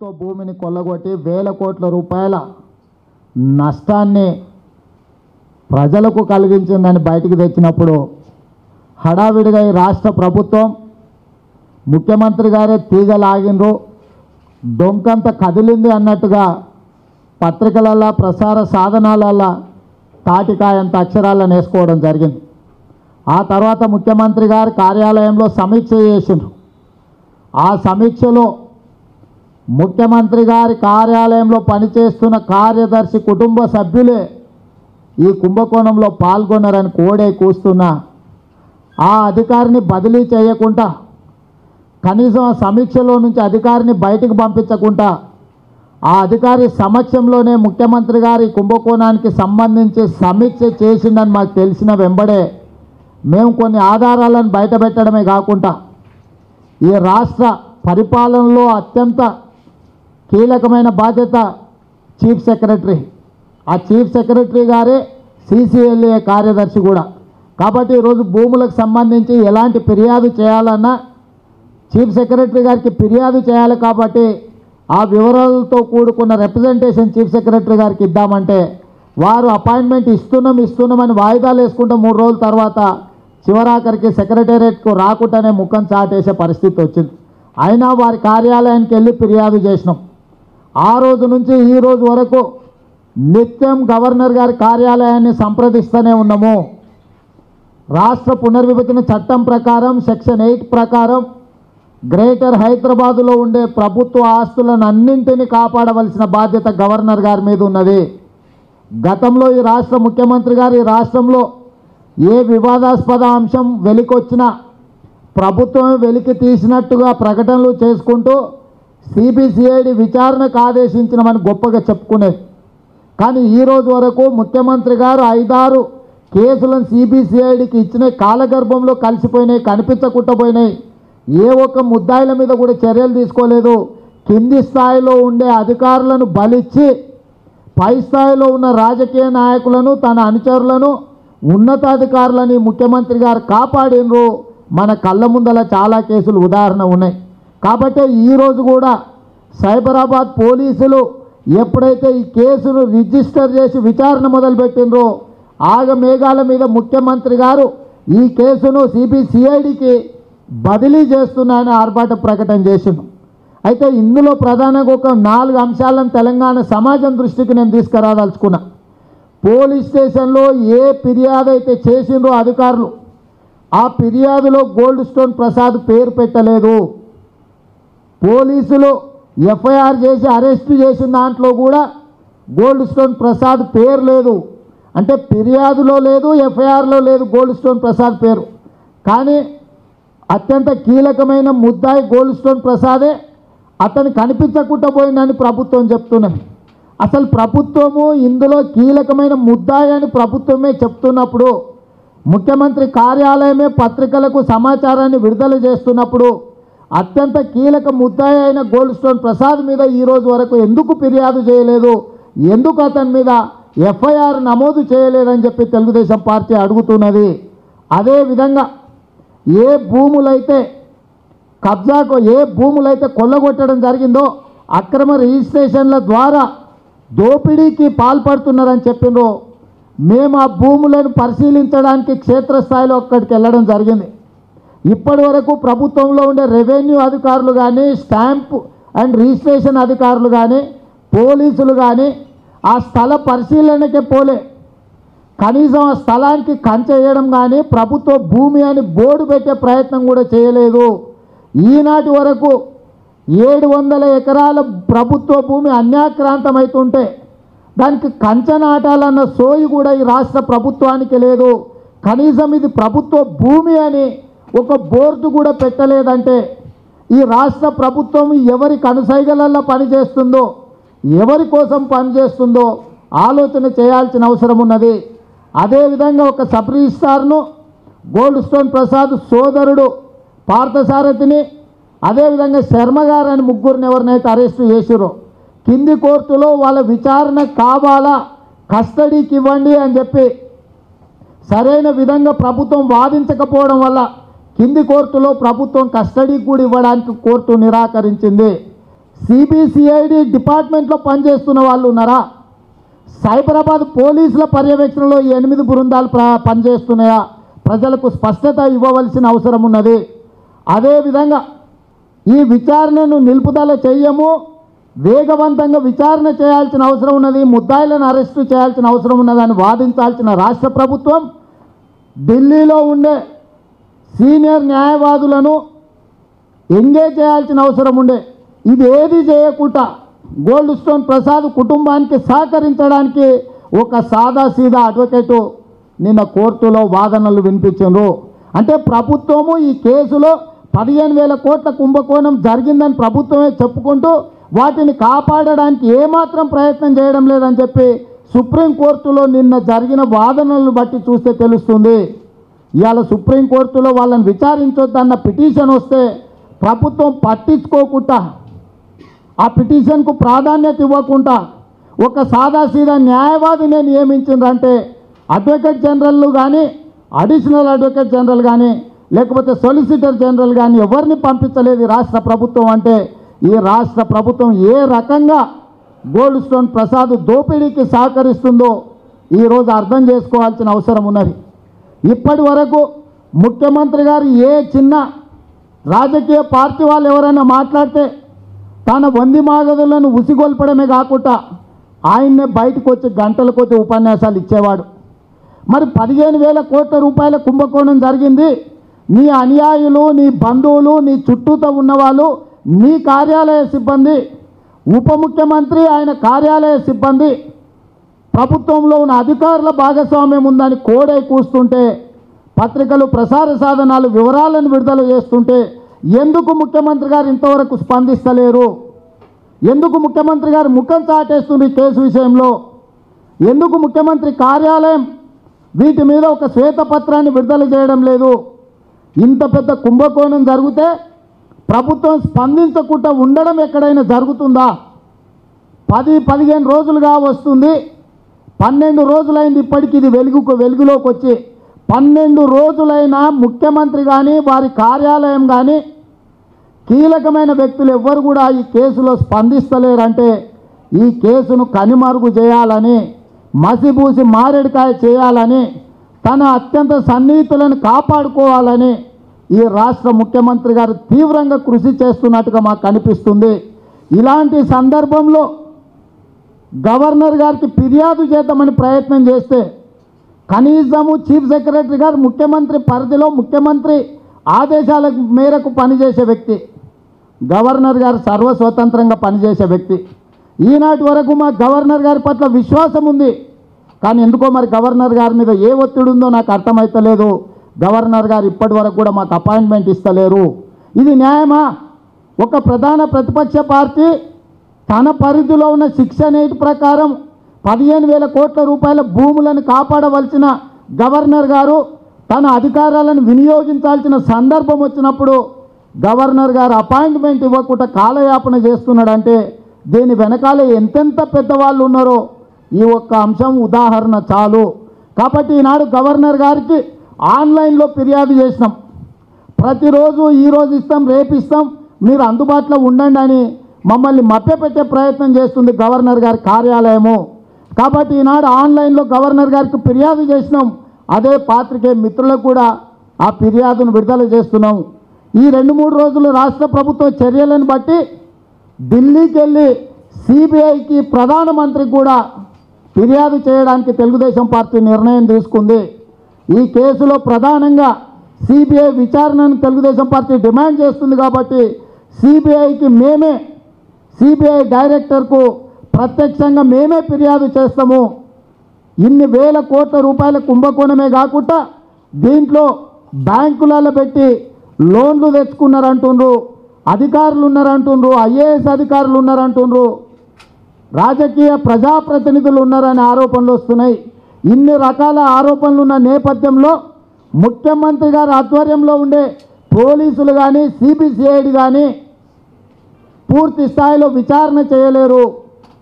ప్రభుత్వ భూమిని కొల్లగొట్టి వేల కోట్ల రూపాయల నష్టాన్ని ప్రజలకు కలిగించిందని బయటికి తెచ్చినప్పుడు హడావిడిగా ఈ రాష్ట్ర ప్రభుత్వం ముఖ్యమంత్రి గారే తీగలాగిండ్రు డొంకంత కదిలింది అన్నట్టుగా పత్రికలల్లో ప్రసార సాధనాలల్లో తాటికాయంత అక్షరాలను వేసుకోవడం జరిగింది. ఆ తర్వాత ముఖ్యమంత్రి గారి కార్యాలయంలో సమీక్ష చేసిండ్రు. ఆ సమీక్షలో ముఖ్యమంత్రి గారి కార్యాలయంలో పనిచేస్తున్న కార్యదర్శి కుటుంబ సభ్యులే ఈ కుంభకోణంలో పాల్గొన్నారని కోడే కూస్తున్న. ఆ అధికారిని బదిలీ చేయకుండా కనీసం ఆ సమీక్షలో నుంచి అధికారిని బయటకు పంపించకుండా ఆ అధికారి సమక్షంలోనే ముఖ్యమంత్రి గారి కుంభకోణానికి సంబంధించి సమీక్ష చేసిందని మాకు తెలిసిన వెంబడే మేము కొన్ని ఆధారాలను బయటపెట్టడమే కాకుండా ఈ రాష్ట్ర పరిపాలనలో అత్యంత కీలకమైన బాధ్యత చీఫ్ సెక్రటరీ. ఆ చీఫ్ సెక్రటరీ గారే సీసీఎల్ఏ కార్యదర్శి కూడా. కాబట్టి ఈరోజు భూములకు సంబంధించి ఎలాంటి ఫిర్యాదు చేయాలన్నా చీఫ్ సెక్రటరీ గారికి ఫిర్యాదు చేయాలి కాబట్టి ఆ వివరాలతో కూడుకున్న రిప్రజెంటేషన్ చీఫ్ సెక్రటరీ గారికి ఇద్దామంటే వారు అపాయింట్మెంట్ ఇస్తున్నాం ఇస్తున్నామని వాయిదాలు వేసుకుంటే మూడు రోజుల తర్వాత చివరాఖరికి సెక్రటేరియట్కు రాకుండానే ముఖం చాటేసే పరిస్థితి వచ్చింది. అయినా వారి కార్యాలయానికి వెళ్ళి ఫిర్యాదు చేసినాం. ఆ రోజు నుంచి ఈ రోజు వరకు నిత్యం గవర్నర్ గారి కార్యాలయాన్ని సంప్రదిస్తూనే ఉన్నాము. రాష్ట్ర పునర్విభజన చట్టం ప్రకారం సెక్షన్ ఎయిట్ ప్రకారం గ్రేటర్ హైదరాబాదులో ఉండే ప్రభుత్వ ఆస్తులను అన్నింటినీ కాపాడవలసిన బాధ్యత గవర్నర్ గారి మీద ఉన్నది. గతంలో ఈ రాష్ట్ర ముఖ్యమంత్రి గారు ఈ రాష్ట్రంలో ఏ వివాదాస్పద అంశం వెలికొచ్చినా ప్రభుత్వం వెలికి తీసినట్టుగా ప్రకటనలు చేసుకుంటూ సిబిసిఐడి విచారణకు ఆదేశించినమని గొప్పగా చెప్పుకునేది కానీ ఈ రోజు వరకు ముఖ్యమంత్రి గారు ఐదారు కేసులను సిబిసిఐడికి ఇచ్చిన కాలగర్భంలో కలిసిపోయినాయి కనిపించకుండా పోయినాయి ఏ ఒక్క ముద్దాయిల మీద కూడా చర్యలు తీసుకోలేదు. కింది స్థాయిలో ఉండే అధికారులను బలిచ్చి పై స్థాయిలో ఉన్న రాజకీయ నాయకులను తన అనుచరులను ఉన్నతాధికారులని ముఖ్యమంత్రి గారు కాపాడినరు. మన కళ్ళ ముందల చాలా కేసులు ఉదాహరణ ఉన్నాయి. కాబట్టి ఈరోజు కూడా సైబరాబాద్ పోలీసులు ఎప్పుడైతే ఈ కేసును రిజిస్టర్ చేసి విచారణ మొదలుపెట్టినరో ఆగ మేఘాల మీద ముఖ్యమంత్రి గారు ఈ కేసును సిబిసిఐడికి బదిలీ చేస్తున్నాయని ఆర్భాట ప్రకటన చేసిండు. అయితే ఇందులో ప్రధానంగా ఒక నాలుగు అంశాలను తెలంగాణ సమాజం దృష్టికి నేను తీసుకురాదలుచుకున్నా. పోలీస్ స్టేషన్లో ఏ ఫిర్యాదు అయితే చేసిండ్రో అధికారులు ఆ ఫిర్యాదులో గోల్డ్ స్టోన్ ప్రసాద్ పేరు పెట్టలేదు. పోలీసులు ఎఫ్ఐఆర్ చేసి అరెస్ట్ చేసిన దాంట్లో కూడా గోల్డ్ స్టోన్ ప్రసాద్ పేరు లేదు. అంటే ఫిర్యాదులో లేదు ఎఫ్ఐఆర్లో లేదు గోల్డ్ స్టోన్ ప్రసాద్ పేరు. కానీ అత్యంత కీలకమైన ముద్దాయి గోల్డ్ స్టోన్ ప్రసాదే అతను కనిపించకుండా పోయిందని ప్రభుత్వం చెప్తున్నది. అసలు ప్రభుత్వము ఇందులో కీలకమైన ముద్దాయి అని ప్రభుత్వమే చెప్తున్నప్పుడు ముఖ్యమంత్రి కార్యాలయమే పత్రికలకు సమాచారాన్ని విడుదల చేస్తున్నప్పుడు అత్యంత కీలక ముద్దాయి అయిన గోల్డ్ స్టోన్ ప్రసాద్ మీద ఈ రోజు వరకు ఎందుకు ఫిర్యాదు చేయలేదు? ఎందుకు అతని మీద ఎఫ్ఐఆర్ నమోదు చేయలేదని చెప్పి తెలుగుదేశం పార్టీ అడుగుతున్నది. అదేవిధంగా ఏ భూములైతే కబ్జాకు ఏ భూములైతే కొల్లగొట్టడం జరిగిందో అక్రమ రిజిస్ట్రేషన్ల ద్వారా దోపిడీకి పాల్పడుతున్నారని చెప్పినో మేము ఆ భూములను పరిశీలించడానికి క్షేత్రస్థాయిలో అక్కడికి వెళ్ళడం జరిగింది. ఇప్పటి వరకు ప్రభుత్వంలో ఉండే రెవెన్యూ అధికారులు కానీ స్టాంప్ అండ్ రిజిస్ట్రేషన్ అధికారులు కానీ పోలీసులు కానీ ఆ స్థల పరిశీలనకే పోలే. కనీసం ఆ స్థలానికి కంచె వేయడం కానీ ప్రభుత్వ భూమి అని బోర్డు పెట్టే ప్రయత్నం కూడా చేయలేదు. ఈనాటి వరకు ఏడు వందల ఎకరాల ప్రభుత్వ భూమి అన్యాక్రాంతమవుతుంటే దానికి కంచె నాటాలన్న సోయి కూడా ఈ రాష్ట్ర ప్రభుత్వానికి లేదు. కనీసం ఇది ప్రభుత్వ భూమి అని ఒక బోర్డు కూడా పెట్టలేదంటే ఈ రాష్ట్ర ప్రభుత్వం ఎవరి కనుసైగలల్లో పనిచేస్తుందో ఎవరి కోసం పనిచేస్తుందో ఆలోచన చేయాల్సిన అవసరం ఉన్నది. అదేవిధంగా ఒక సబ్ రిజిస్టార్ను గోల్డ్ స్టోన్ ప్రసాద్ సోదరుడు పార్థసారథిని అదేవిధంగా శర్మ గారు అని ముగ్గురిని ఎవరినైతే అరెస్టు చేసిరో కింది కోర్టులో వాళ్ళ విచారణ కావాలా కస్టడీకి ఇవ్వండి అని చెప్పి సరైన విధంగా ప్రభుత్వం వాదించకపోవడం వల్ల కింది కోర్టులో ప్రభుత్వం కస్టడీ కూడా ఇవ్వడానికి కోర్టు నిరాకరించింది. సిబిసిఐడి డిపార్ట్మెంట్లో పనిచేస్తున్న వాళ్ళు ఉన్నారా? సైబరాబాద్ పోలీసుల పర్యవేక్షణలో ఈ ఎనిమిది బృందాలు పనిచేస్తున్నాయా? ప్రజలకు స్పష్టత ఇవ్వవలసిన అవసరం ఉన్నది. అదేవిధంగా ఈ విచారణను నిలుపుదల చేయము వేగవంతంగా విచారణ చేయాల్సిన అవసరం ఉన్నది ముద్దాయిలను అరెస్టు చేయాల్సిన అవసరం ఉన్నదని వాదించాల్సిన రాష్ట్ర ప్రభుత్వం ఢిల్లీలో ఉండే సీనియర్ న్యాయవాదులను ఎంగేజ్ చేయాల్సిన అవసరం ఉండే. ఇది ఏది చేయకుండా గోల్డ్ స్టోన్ ప్రసాద్ కుటుంబానికి సహకరించడానికి ఒక సాదా సీదా అడ్వకేటు నిన్న కోర్టులో వాదనలు వినిపించారు అంటే ప్రభుత్వము ఈ కేసులో పదిహేను వేల కోట్ల కుంభకోణం జరిగిందని ప్రభుత్వమే చెప్పుకుంటూ వాటిని కాపాడడానికి ఏమాత్రం ప్రయత్నం చేయడం లేదని చెప్పి సుప్రీంకోర్టులో నిన్న జరిగిన వాదనలను బట్టి చూస్తే తెలుస్తుంది. ఇవాళ సుప్రీంకోర్టులో వాళ్ళని విచారించొద్దన్న పిటిషన్ వస్తే ప్రభుత్వం పట్టించుకోకుండా ఆ పిటిషన్కు ప్రాధాన్యత ఇవ్వకుండా ఒక సాదాసీదా న్యాయవాదిని నియమించిందంటే అడ్వకేట్ జనరల్ కానీ అడిషనల్ అడ్వకేట్ జనరల్ కానీ లేకపోతే సొలిసిటర్ జనరల్ కానీ ఎవరిని పంపించలేదు రాష్ట్ర ప్రభుత్వం అంటే ఈ రాష్ట్ర ప్రభుత్వం ఏ రకంగా గోల్డ్ స్టోన్ ప్రసాద్ దోపిడీకి సహకరిస్తుందో ఈరోజు అర్థం చేసుకోవాల్సిన అవసరం ఉన్నది. ఇప్పటి వరకు ముఖ్యమంత్రి గారు ఏ చిన్న రాజకీయ పార్టీ వాళ్ళు ఎవరైనా మాట్లాడితే తన వంది మాగదులను ఉసిగొల్పడమే కాకుండా ఆయన్నే బయటకు వచ్చి గంటల కొద్ది ఉపన్యాసాలు ఇచ్చేవాడు. మరి పదిహేను వేల కోట్ల రూపాయల కుంభకోణం జరిగింది. నీ అనుయాయులు నీ బంధువులు నీ చుట్టూతో ఉన్నవాళ్ళు నీ కార్యాలయ సిబ్బంది ఉప ముఖ్యమంత్రి ఆయన కార్యాలయ సిబ్బంది ప్రభుత్వంలో ఉన్న అధికారుల భాగస్వామ్యం ఉందని కోడై కూస్తుంటే పత్రికలు ప్రసార సాధనాలు వివరాలను విడుదల చేస్తుంటే ఎందుకు ముఖ్యమంత్రి గారు ఇంతవరకు స్పందిస్తలేరు? ఎందుకు ముఖ్యమంత్రి గారు ముఖం చాటేస్తుంది కేసు విషయంలో? ఎందుకు ముఖ్యమంత్రి కార్యాలయం వీటి మీద ఒక శ్వేతపత్రాన్ని విడుదల చేయడం లేదు? ఇంత పెద్ద కుంభకోణం జరిగితే ప్రభుత్వం స్పందించకుండా ఉండడం ఎక్కడైనా జరుగుతుందా? పది పదిహేను రోజులుగా వస్తుంది. పన్నెండు రోజులైంది ఇప్పటికి ఇది వెలుగుకు వెలుగులోకి వచ్చి. పన్నెండు రోజులైన ముఖ్యమంత్రి కానీ వారి కార్యాలయం కానీ కీలకమైన వ్యక్తులు ఎవ్వరు కూడా ఈ కేసులో స్పందిస్తలేరంటే ఈ కేసును కనిమరుగు చేయాలని మసిపూసి మారేడుకాయ చేయాలని తన అత్యంత సన్నిహితులను కాపాడుకోవాలని ఈ రాష్ట్ర ముఖ్యమంత్రి గారు తీవ్రంగా కృషి చేస్తున్నట్టుగా మాకు కనిపిస్తుంది ఇలాంటి సందర్భంలో గవర్నర్ గారికి ఫిర్యాదు చేద్దామని ప్రయత్నం చేస్తే కనీసము చీఫ్ సెక్రటరీ గారు ముఖ్యమంత్రి పరిధిలో ముఖ్యమంత్రి ఆదేశాల మేరకు పనిచేసే వ్యక్తి గవర్నర్ గారు సర్వస్వతంత్రంగా పనిచేసే వ్యక్తి. ఈనాటి వరకు మా గవర్నర్ గారి పట్ల విశ్వాసం ఉంది. కానీ ఎందుకో మరి గవర్నర్ గారి మీద ఏ ఒత్తిడి ఉందో నాకు అర్థమైతలేదు. గవర్నర్ గారు ఇప్పటి వరకు కూడా మాకు అపాయింట్మెంట్ ఇస్తలేరు. ఇది న్యాయమా? ఒక ప్రధాన ప్రతిపక్ష పార్టీ తన పరిధిలో ఉన్న సెక్షన్ ఎయిట్ ప్రకారం పదిహేను వేల కోట్ల రూపాయల భూములను కాపాడవలసిన గవర్నర్ గారు తన అధికారాలను వినియోగించాల్సిన సందర్భం వచ్చినప్పుడు గవర్నర్ గారు అపాయింట్మెంట్ ఇవ్వకుండా కాలయాపన చేస్తున్నాడంటే దీని వెనకాల ఎంతెంత పెద్దవాళ్ళు ఉన్నారో ఈ ఒక్క అంశం ఉదాహరణ చాలు. కాబట్టి ఈనాడు గవర్నర్ గారికి ఆన్లైన్లో ఫిర్యాదు చేసినాం. ప్రతిరోజు ఈరోజు ఇస్తాం రేపు ఇస్తాం మీరు అందుబాటులో ఉండండి అని మమ్మల్ని మభ్యపెట్టే ప్రయత్నం చేస్తుంది గవర్నర్ గారి కార్యాలయము. కాబట్టి ఈనాడు ఆన్లైన్లో గవర్నర్ గారికి ఫిర్యాదు చేసినాం. అదే పాత్రికే మిత్రులకు కూడా ఆ ఫిర్యాదును విడుదల చేస్తున్నాం. ఈ రెండు మూడు రోజులు రాష్ట్ర ప్రభుత్వ చర్యలను బట్టి ఢిల్లీకి వెళ్ళి సిబిఐకి ప్రధానమంత్రి కూడా ఫిర్యాదు చేయడానికి తెలుగుదేశం పార్టీ నిర్ణయం తీసుకుంది. ఈ కేసులో ప్రధానంగా సిబిఐ విచారణను తెలుగుదేశం పార్టీ డిమాండ్ చేస్తుంది కాబట్టి సిబిఐకి మేమే సిబిఐ డైరెక్టర్కు ప్రత్యక్షంగా మేమే ఫిర్యాదు చేస్తాము. ఇన్ని వేల కోట్ల రూపాయల కుంభకోణమే కాకుండా దీంట్లో బ్యాంకులలో పెట్టి లోన్లు తెచ్చుకున్నారంటుండ్రు అధికారులు ఉన్నారంటుండ్రు ఐఏఎస్ అధికారులు ఉన్నారంటుండ్రు రాజకీయ ప్రజాప్రతినిధులు ఉన్నారనే ఆరోపణలు వస్తున్నాయి. ఇన్ని రకాల ఆరోపణలు ఉన్న నేపథ్యంలో ముఖ్యమంత్రి గారి ఆధ్వర్యంలో ఉండే పోలీసులు కానీ సిబిసిఐడి కానీ పూర్తి స్థాయిలో విచారణ చేయలేరు.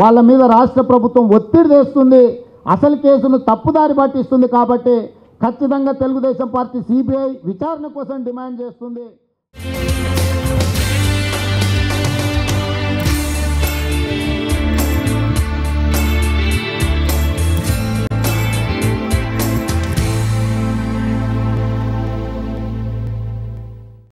వాళ్ళ మీద రాష్ట్ర ప్రభుత్వం ఒత్తిడి తెస్తుంది. అసలు కేసును తప్పుదారి పట్టిస్తుంది కాబట్టి ఖచ్చితంగా తెలుగుదేశం పార్టీ సిబిఐ విచారణ కోసం డిమాండ్ చేస్తుంది.